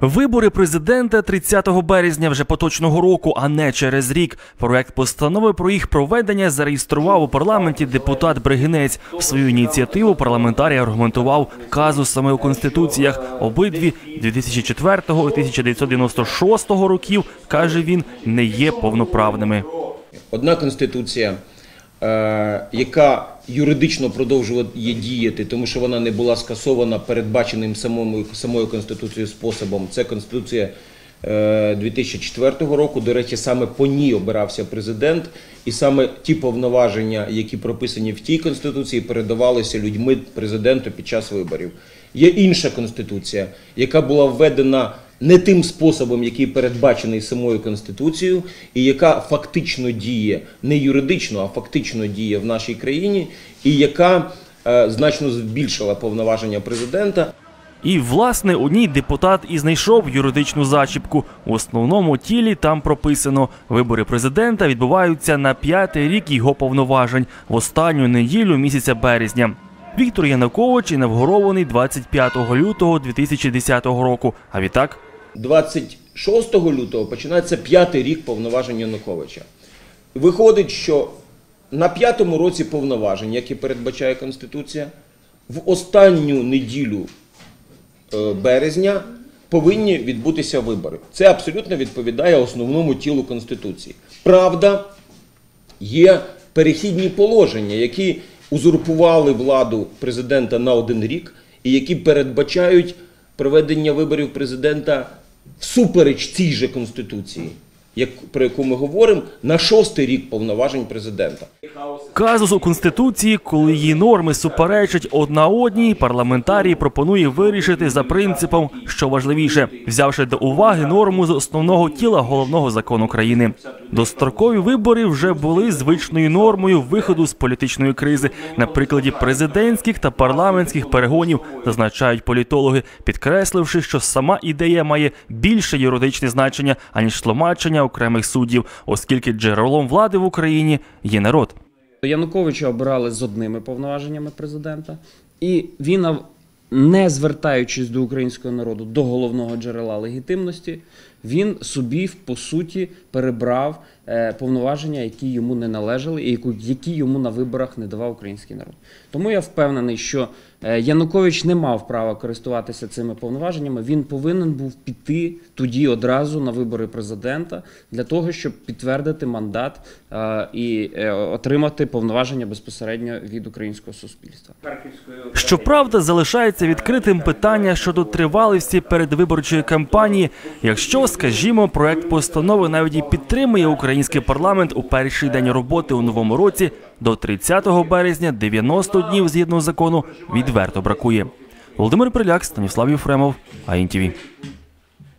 Вибори президента 30 березня вже поточного року, а не через рік. Проект постанови про їх проведення зареєстрував у парламенті депутат Бригинець. Свою ініціативу парламентарій аргументував казусами у конституціях. Обидві 2004 і 1996 років каже він не є повноправними. Одна конституція, е, яка юридично продовжує діяти, тому що вона не була скасована передбаченим самою конституцією способом. Це конституція е, 2004 року. До речі, саме по ній обирався президент, і саме ті повноваження, які прописані в тій конституції, передавалися людьми президенту під час виборів. Є інша конституція, яка була введена не тим способом, який передбачений самою конституцією, і яка фактично діє не юридично, а фактично діє в нашій країні, і яка е, значно збільшила повноваження президента. І власне у ній депутат і знайшов юридичну зачіпку. У основному тілі там прописано: вибори президента відбуваються на п'ятий рік його повноважень в останню неділю місяця березня. Віктор Янукович інавгурований 25 лютого 2010 року. А відтак 26 лютого починається п'ятий рік повноважень Януковича. Виходить, що на п'ятому році повноважень, як і передбачає Конституція, в останню неділю е, березня повинні відбутися вибори. Це абсолютно відповідає основному тілу Конституції. Правда, є перехідні положення, які узурпували владу президента на один рік, і які передбачають проведення виборів президента всупереч цій же конституції, про яку ми говоримо, на шостий рік повноважень президента. Казус у конституції, коли її норми суперечать одна одній, парламентарій пропонує вирішити за принципом, що важливіше, взявши до уваги норму з основного тіла головного закону країни. Дострокові вибори вже були звичною нормою виходу з політичної кризи на прикладі президентських та парламентських перегонів, зазначають політологи, підкресливши, що сама ідея має більше юридичне значення аніж тлумачення окремих суддів, оскільки джерелом влади в Україні є народ. Януковича обирали з одними повноваженнями президента, і він, не звертаючись до українського народу до головного джерела легітимності, він собі по суті перебрав е, повноваження, які йому не належали, і яку- які йому на виборах не давав український народ. Тому я впевнений, що е, Янукович не мав права користуватися цими повноваженнями. Він повинен був піти тоді одразу на вибори президента для того, щоб підтвердити мандат е, і отримати повноваження безпосередньо від українського суспільства. Щоправда, залишається відкритим питання щодо тривалості передвиборчої кампанії. Якщо, скажімо, проект постанови навіть і підтримує український парламент у перший день роботи у новому році, до 30 березня 90 днів згідно закону відверто бракує. Володимир Приляк, Станіслав Єфремов, АІНТІВІ.